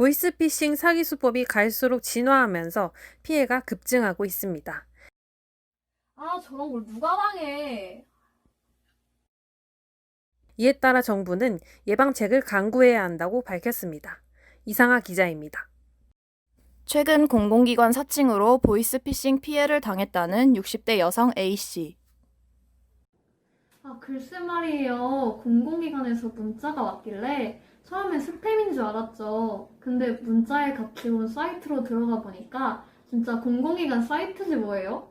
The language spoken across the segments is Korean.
보이스피싱 사기 수법이 갈수록 진화하면서 피해가 급증하고 있습니다. 아, 저런 걸 누가 당해? 이에 따라 정부는 예방책을 강구해야 한다고 밝혔습니다. 이상하 기자입니다. 최근 공공기관 사칭으로 보이스피싱 피해를 당했다는 60대 여성 A씨. 아, 글쎄 말이에요. 공공기관에서 문자가 왔길래 처음에 스팸인 줄 알았죠. 근데 문자에 같이 온 사이트로 들어가 보니까 진짜 공공기관 사이트지 뭐예요?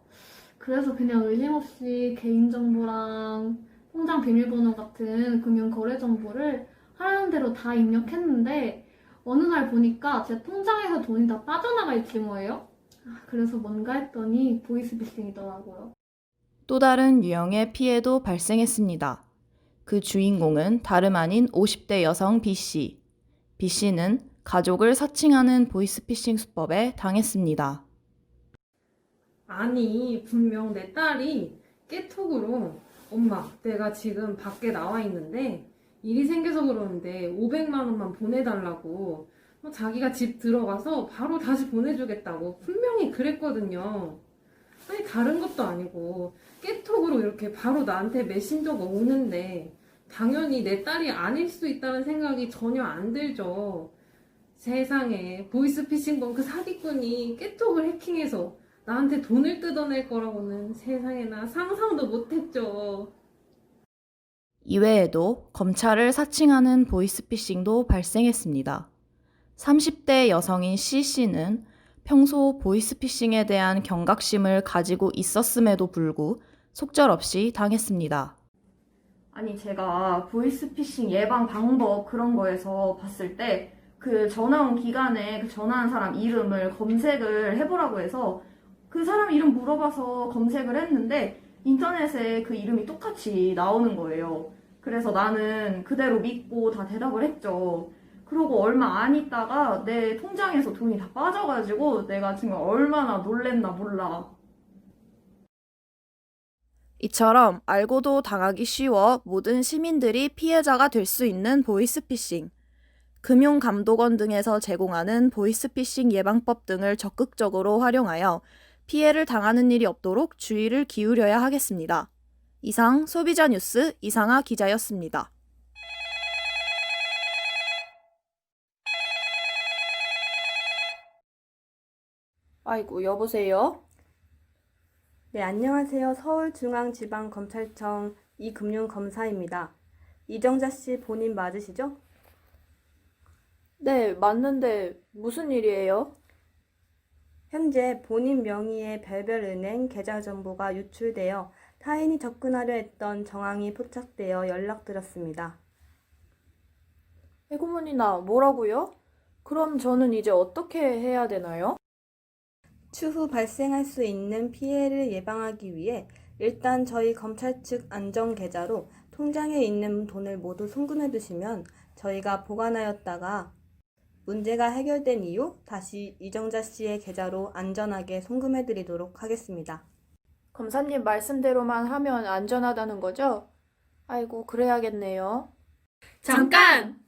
그래서 그냥 의심 없이 개인정보랑 통장 비밀번호 같은 금융거래 정보를 하라는 대로 다 입력했는데 어느 날 보니까 제 통장에서 돈이 다 빠져나가 있지 뭐예요? 아, 그래서 뭔가 했더니 보이스피싱이더라고요. 또 다른 유형의 피해도 발생했습니다. 그 주인공은 다름 아닌 50대 여성 B씨. B씨는 가족을 사칭하는 보이스피싱 수법에 당했습니다. 아니, 분명 내 딸이 깨톡으로 엄마, 내가 지금 밖에 나와 있는데 일이 생겨서 그러는데 500만 원만 보내달라고 뭐 자기가 집 들어가서 바로 다시 보내주겠다고 분명히 그랬거든요. 아니, 다른 것도 아니고 깨톡으로 이렇게 바로 나한테 메신저가 오는데 당연히 내 딸이 아닐 수 있다는 생각이 전혀 안 들죠. 세상에 보이스피싱범 그 사기꾼이 깨톡을 해킹해서 나한테 돈을 뜯어낼 거라고는 세상에나 상상도 못했죠. 이외에도 검찰을 사칭하는 보이스피싱도 발생했습니다. 30대 여성인 C씨는 평소 보이스피싱에 대한 경각심을 가지고 있었음에도 불구 속절없이 당했습니다. 아니, 제가 보이스피싱 예방 방법 그런 거에서 봤을 때 그 전화 온 기간에 그 전화 한 사람 이름을 검색을 해보라고 해서 그 사람 이름 물어봐서 검색을 했는데 인터넷에 그 이름이 똑같이 나오는 거예요. 그래서 나는 그대로 믿고 다 대답을 했죠. 그러고 얼마 안 있다가 내 통장에서 돈이 다 빠져가지고 내가 지금 얼마나 놀랬나 몰라. 이처럼 알고도 당하기 쉬워 모든 시민들이 피해자가 될 수 있는 보이스피싱. 금융감독원 등에서 제공하는 보이스피싱 예방법 등을 적극적으로 활용하여 피해를 당하는 일이 없도록 주의를 기울여야 하겠습니다. 이상 소비자 뉴스 이상아 기자였습니다. 아이고, 여보세요? 네, 안녕하세요. 서울중앙지방검찰청 이금융검사입니다. 이정자 씨 본인 맞으시죠? 네, 맞는데 무슨 일이에요? 현재 본인 명의의 별별 은행 계좌 정보가 유출되어 타인이 접근하려 했던 정황이 포착되어 연락드렸습니다. 해고문이나 뭐라고요? 그럼 저는 이제 어떻게 해야 되나요? 추후 발생할 수 있는 피해를 예방하기 위해 일단 저희 검찰 측 안정 계좌로 통장에 있는 돈을 모두 송금해 두시면 저희가 보관하였다가 문제가 해결된 이후 다시 이정자 씨의 계좌로 안전하게 송금해 드리도록 하겠습니다. 검사님 말씀대로만 하면 안전하다는 거죠? 아이고, 그래야겠네요. 잠깐!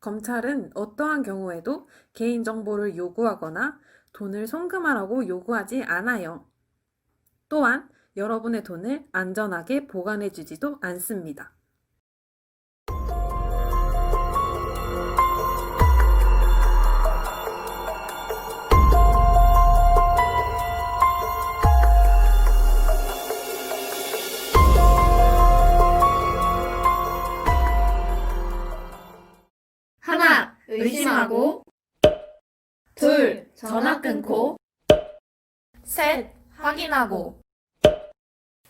검찰은 어떠한 경우에도 개인정보를 요구하거나 돈을 송금하라고 요구하지 않아요. 또한 여러분의 돈을 안전하게 보관해 주지도 않습니다. 하나, 의심하고. 둘, 전화 끊고. 셋, 확인하고.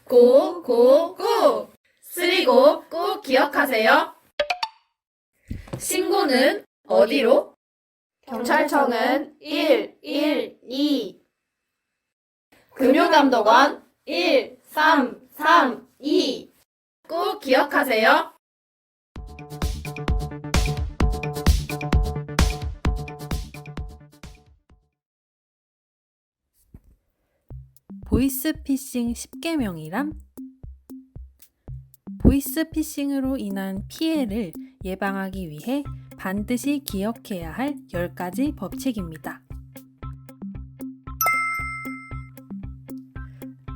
고, 고, 고! 쓰리고 꼭 기억하세요. 신고는 어디로? 경찰청은 112. 금융감독원 1332. 꼭 기억하세요. 보이스피싱 10개명이란? 보이스피싱으로 인한 피해를 예방하기 위해 반드시 기억해야 할 10가지 법칙입니다.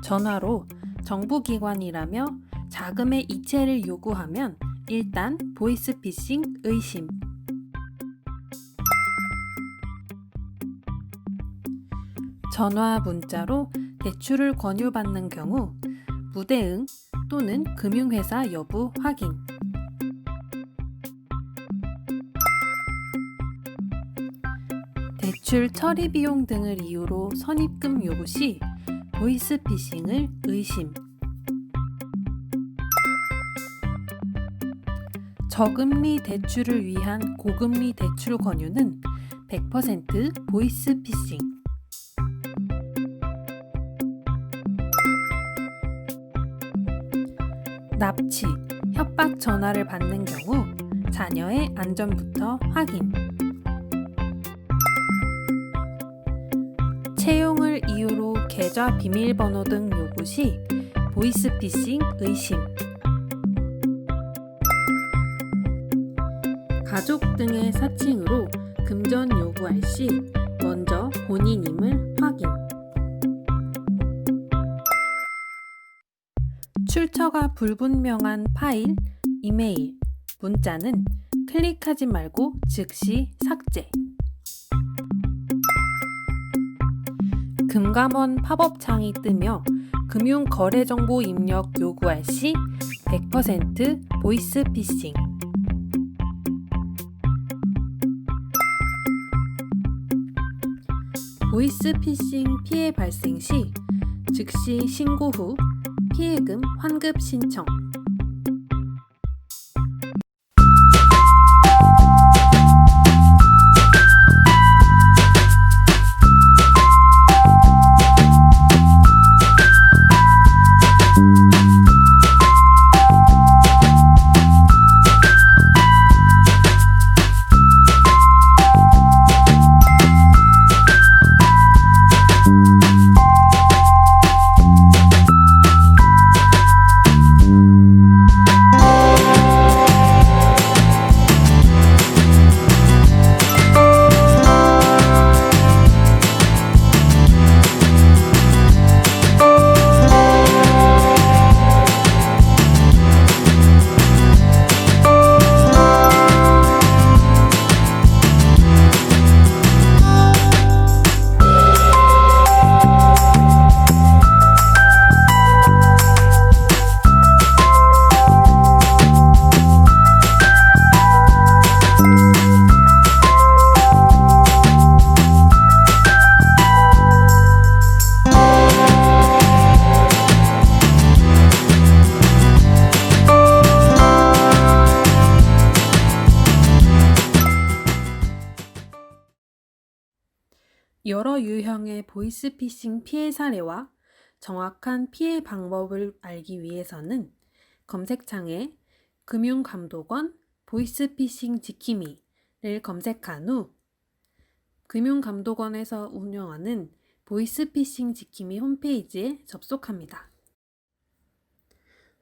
전화로 정부기관이라며 자금의 이체를 요구하면 일단 보이스피싱 의심. 전화 문자로 대출을 권유받는 경우 무대응 또는 금융회사 여부 확인. 대출 처리 비용 등을 이유로 선입금 요구 시 보이스피싱을 의심. 저금리 대출을 위한 고금리 대출 권유는 100% 보이스피싱. 납치, 협박 전화를 받는 경우 자녀의 안전부터 확인. 채용을 이유로 계좌 비밀번호 등 요구 시 보이스피싱 의심. 가족 등의 사칭으로 금전 요구할 시 먼저 본인임을 출처가 불분명한 파일, 이메일, 문자는 클릭하지 말고 즉시 삭제. 금감원 팝업 창이 뜨며 금융 거래 정보 입력 요구할 시 100% 보이스 피싱. 보이스 피싱 피해 발생 시 즉시 신고 후 피해금 환급 신청. 여러 유형의 보이스피싱 피해 사례와 정확한 피해 방법을 알기 위해서는 검색창에 금융감독원 보이스피싱 지킴이를 검색한 후 금융감독원에서 운영하는 보이스피싱 지킴이 홈페이지에 접속합니다.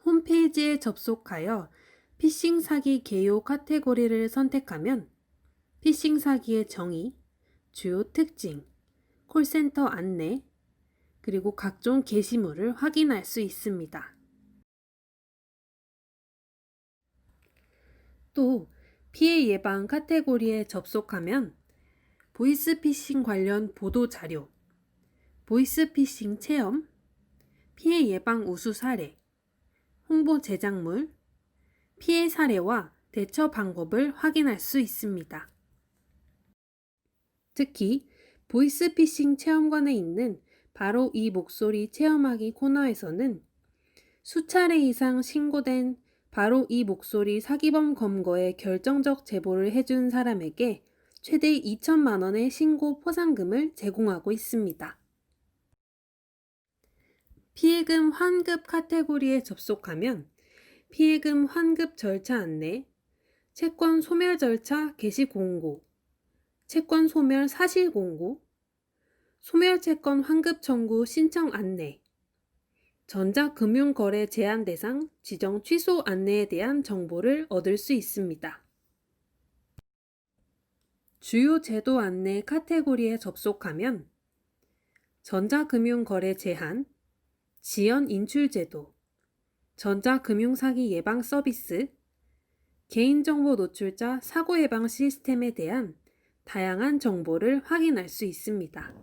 홈페이지에 접속하여 피싱 사기 개요 카테고리를 선택하면 피싱 사기의 정의, 주요 특징, 콜센터 안내, 그리고 각종 게시물을 확인할 수 있습니다. 또 피해 예방 카테고리에 접속하면 보이스피싱 관련 보도 자료, 보이스피싱 체험, 피해 예방 우수 사례, 홍보 제작물, 피해 사례와 대처 방법을 확인할 수 있습니다. 특히 보이스피싱 체험관에 있는 바로 이 목소리 체험하기 코너에서는 수차례 이상 신고된 바로 이 목소리 사기범 검거에 결정적 제보를 해준 사람에게 최대 2천만 원의 신고 포상금을 제공하고 있습니다. 피해금 환급 카테고리에 접속하면 피해금 환급 절차 안내, 채권 소멸 절차 개시 공고, 채권 소멸 사실 공고, 소멸 채권 환급 청구 신청 안내, 전자금융거래 제한 대상 지정 취소 안내에 대한 정보를 얻을 수 있습니다. 주요 제도 안내 카테고리에 접속하면 전자금융거래 제한, 지연 인출 제도, 전자금융사기 예방 서비스, 개인정보 노출자 사고 예방 시스템에 대한 다양한 정보를 확인할 수 있습니다.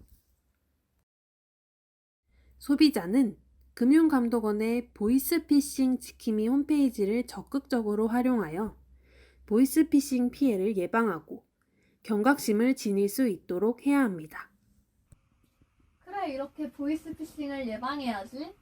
소비자는 금융감독원의 보이스피싱 지킴이 홈페이지를 적극적으로 활용하여 보이스피싱 피해를 예방하고 경각심을 지닐 수 있도록 해야 합니다. 그래, 이렇게 보이스피싱을 예방해야지.